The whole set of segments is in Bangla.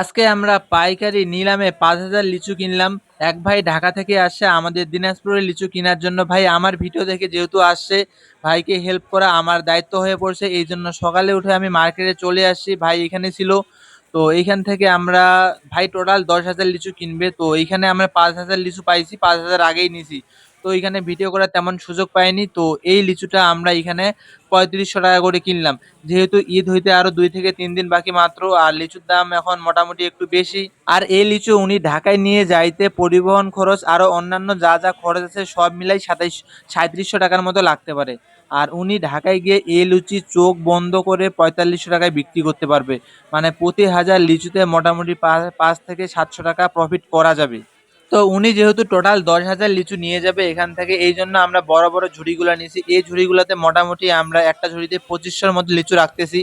আজকে আমরা পাইকারি নিলামে পাঁচ হাজার লিচু কিনলাম। এক ভাই ঢাকা থেকে আসছে আমাদের দিনাজপুরে লিচু কেনার জন্য। ভাই, আমার ভিডিও দেখে যেহেতু আসছে, ভাইকে হেল্প করা আমার দায়িত্ব হয়ে পড়ছে, এই জন্য সকালে উঠে আমি মার্কেটে চলে আসছি। ভাই এখানে ছিল, তো এইখান থেকে আমরা, ভাই টোটাল দশ হাজার লিচু কিনবে, তো এইখানে আমরা পাঁচ হাজার লিচু পাইছি, পাঁচ হাজার আগেই নিছি। তো এখানে ভিডিও করার তেমন সুযোগ পাইনি। তো এই লিচুটা আমরা এখানে পঁয়ত্রিশশো টাকা করে কিনলাম। যেহেতু ঈদ হইতে আরও দুই থেকে তিন দিন বাকি মাত্র, আর লিচুর দাম এখন মোটামুটি একটু বেশি। আর এই লিচু উনি ঢাকায় নিয়ে যাইতে পরিবহন খরচ আরও অন্যান্য যা যা খরচ আছে সব মিলাই সাতাইশ সাঁত্রিশশো টাকার মতো লাগতে পারে। আর উনি ঢাকায় গিয়ে এই লুচি চোখ বন্ধ করে পঁয়তাল্লিশশো টাকায় বিক্রি করতে পারবে। মানে প্রতি হাজার লিচুতে মোটামুটি পাঁচ থেকে সাতশো টাকা প্রফিট করা যাবে। তো উনি যেহেতু টোটাল দশ হাজার লিচু নিয়ে যাবে এখান থেকে, এই জন্য আমরা বড় বড় ঝুড়িগুলো নিয়েছি। এই ঝুড়িগুলোতে মোটামুটি আমরা একটা ঝুড়িতে পঁচিশশোর মতো লিচু রাখতেছি।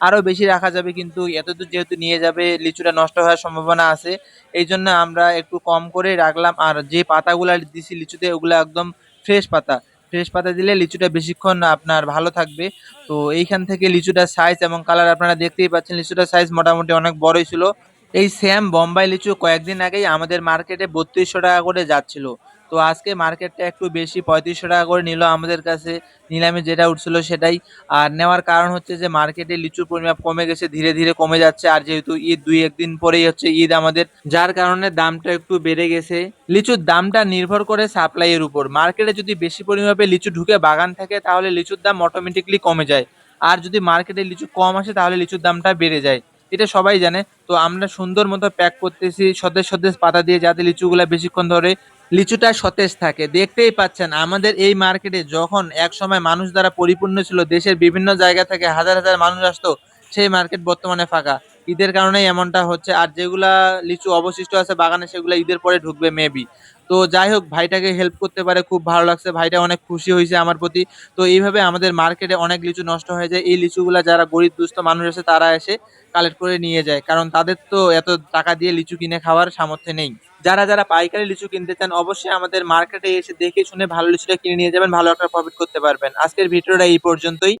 আরও বেশি রাখা যাবে কিন্তু এতদূর যেহেতু নিয়ে যাবে, লিচুটা নষ্ট হওয়ার সম্ভাবনা আছে। এই জন্য আমরা একটু কম করে রাখলাম। আর যে পাতাগুলো দিছি লিচুতে, ওগুলো একদম ফ্রেশ পাতা। ফ্রেশ পাতা দিলে লিচুটা বেশিক্ষণ আপনার ভালো থাকবে। তো এইখান থেকে লিচুটার সাইজ এবং কালার আপনারা দেখতেই পাচ্ছেন, লিচুটার সাইজ মোটামুটি অনেক বড়ই ছিল। এই সেম বোম্বাই লিচু কয়েকদিন আগেই আমাদের মার্কেটে বত্রিশশো টাকা করে যাচ্ছিল। তো আজকে মার্কেটটা একটু বেশি, পঁয়ত্রিশশো টাকা করে নিল আমাদের কাছে। নিলামে যেটা উঠছিল সেটাই। আর নেওয়ার কারণ হচ্ছে যে মার্কেটে লিচুর পরিমাপ কমে গেছে, ধীরে ধীরে কমে যাচ্ছে। আর যেহেতু ঈদ দুই একদিন পরেই হচ্ছে ঈদ আমাদের, যার কারণে দামটা একটু বেড়ে গেছে। লিচুর দামটা নির্ভর করে সাপ্লাইয়ের উপর। মার্কেটে যদি বেশি পরিমাপে লিচু ঢুকে বাগান থাকে, তাহলে লিচুর দাম অটোমেটিকলি কমে যায়। আর যদি মার্কেটে লিচু কম আসে, তাহলে লিচুর দামটা বেড়ে যায়। এটা সবাই জানে। তো আমরা সুন্দর মতো প্যাক করতেছি, সতেজ সতেজ পাতা দিয়ে যাতে লিচুগুলা বেশিক্ষণ ধরে লিচুটা সতেজ থাকে। দেখতেই পাচ্ছেন, আমাদের এই মার্কেটে যখন এক সময় মানুষ দ্বারা পরিপূর্ণ ছিল, দেশের বিভিন্ন জায়গা থেকে হাজার হাজার মানুষ আসতো, সেই মার্কেট বর্তমানে ফাঁকা। ঈদের কারণেই এমনটা হচ্ছে। আর যেগুলা লিচু অবশিষ্ট আছে বাগানে, সেগুলা ঈদের পরে ঢুকবে মেবি তো যাই হোক, ভাইটাকে হেল্প করতে পারে, খুব ভালো লাগছে। ভাইটা অনেক খুশি হয়েছে আমার প্রতি। তো এইভাবে আমাদের মার্কেটে অনেক লিচু নষ্ট হয়ে যায়। এই লিচুগুলা যারা গরিব, দুস্থ মানুষ আছে, তারা এসে কালেক্ট করে নিয়ে যায়। কারণ তাদের তো এত টাকা দিয়ে লিচু কিনে খাওয়ার সামর্থ্য নেই। যারা যারা পাইকারি লিচু কিনতে চান, অবশ্যই আমাদের মার্কেটে এসে দেখে শুনে ভালো লিচুটা কিনে নিয়ে যাবেন, ভালো একটা প্রফিট করতে পারবেন। আজকের ভিডিওটা এই পর্যন্তই।